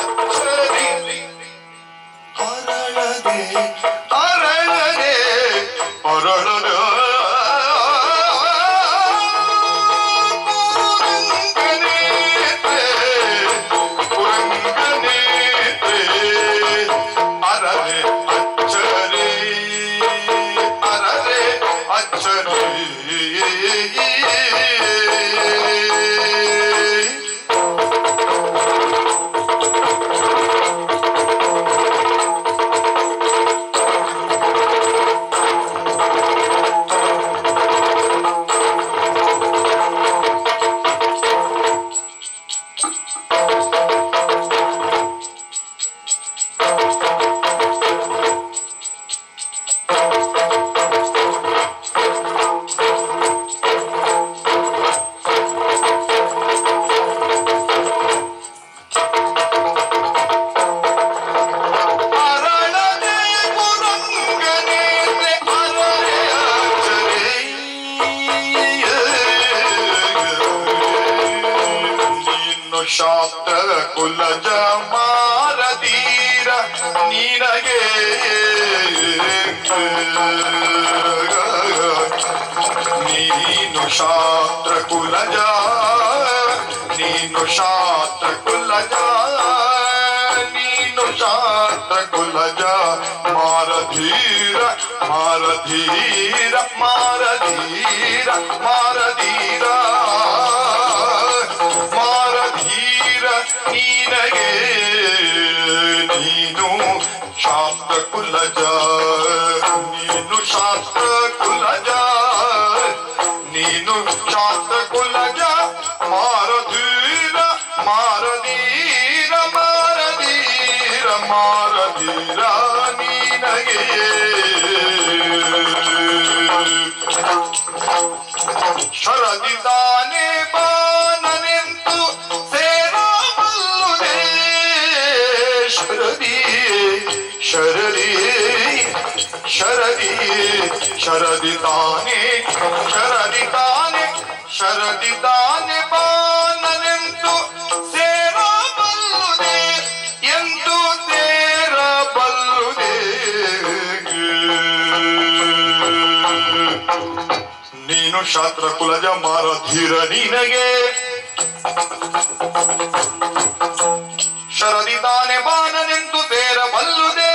Thank you. ಶಾಸ್ತ್ರ ಕುಲಜ ಮಾರದೀರ ನಿನಗೆ ನೀನು ಶಾಸ್ತ್ರ ಕುಲಜ ನೀನು ಶಾಸ್ತ್ರ ಕುಲಜ ನೀನು ಶಾಸ್ತ್ರ ಕುಲಜ ಮಾರಧೀರ ಮಾರಧೀರ ಮಾರಧೀರ ಮಾರಧೀರ ನೀನಗೆ ನೀನು ಶಾಸ್ತ್ರ ಕುಲಜ ನೀನು ಶಾಸ್ತ್ರ ಕುಲಜ ನೀನು ಶಾಸ್ತ್ರ ಕುಲಜ ಮಾರಧೀರ ಮಾರಧೀರ ಮಾರಧೀರ ಮಾರಧೀರ ನೀನಗೆ. ಶರದಿದಾನೆ ತಾನೇ ಶರದಿ ತಾನೆ ಶರದಿ ತಾನೆ ಶರದಿ ತಾನೆ ಸೇರಬಲ್ಲುದೆ, ಎಂದು ಸೇರಬಲ್ಲುದೆ. ನೀನು ಶಾಸ್ತ್ರ ಕುಲಜ ಮಾರಧೀರ ನಿನಗೆ. ಶರದಿ ತಾನೆ ಬಾನನೆಂದು ಸೇರಬಲ್ಲುದೇ.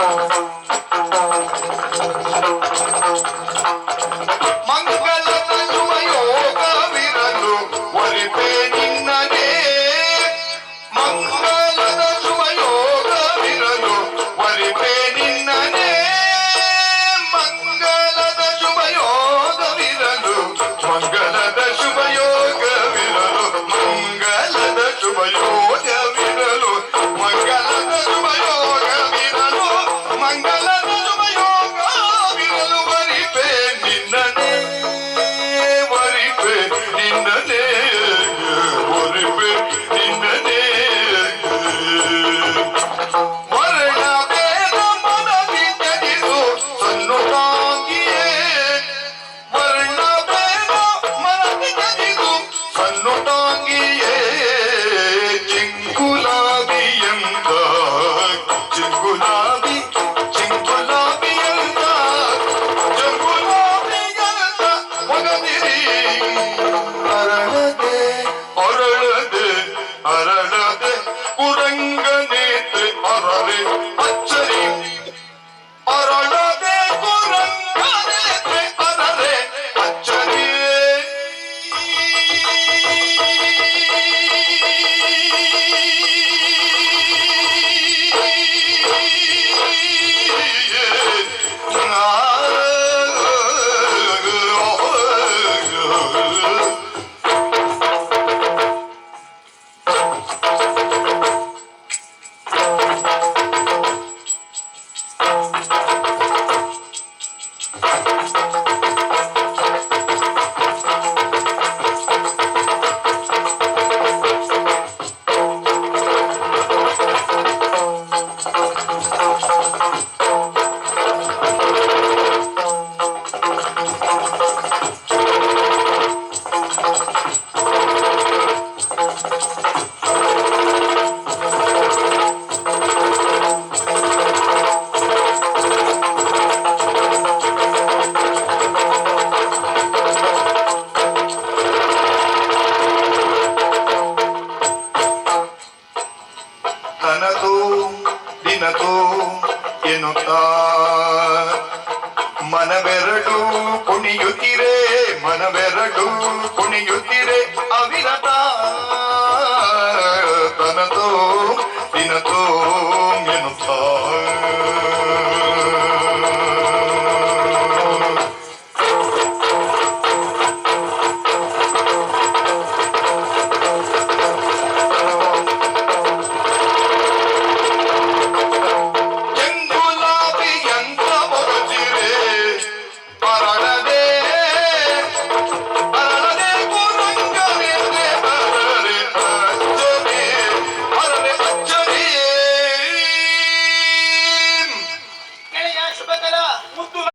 Oh. சரணது குரங்க ಎನ್ನುತ್ತಾ ಮನವೆರಡು ಕುಣಿಯುತ್ತಿರೆ ಮನವೆರಡು ಕುಣಿಯುತ್ತಿರೆ ಅವಿರತ. ತನತೋ ದಿನತೋ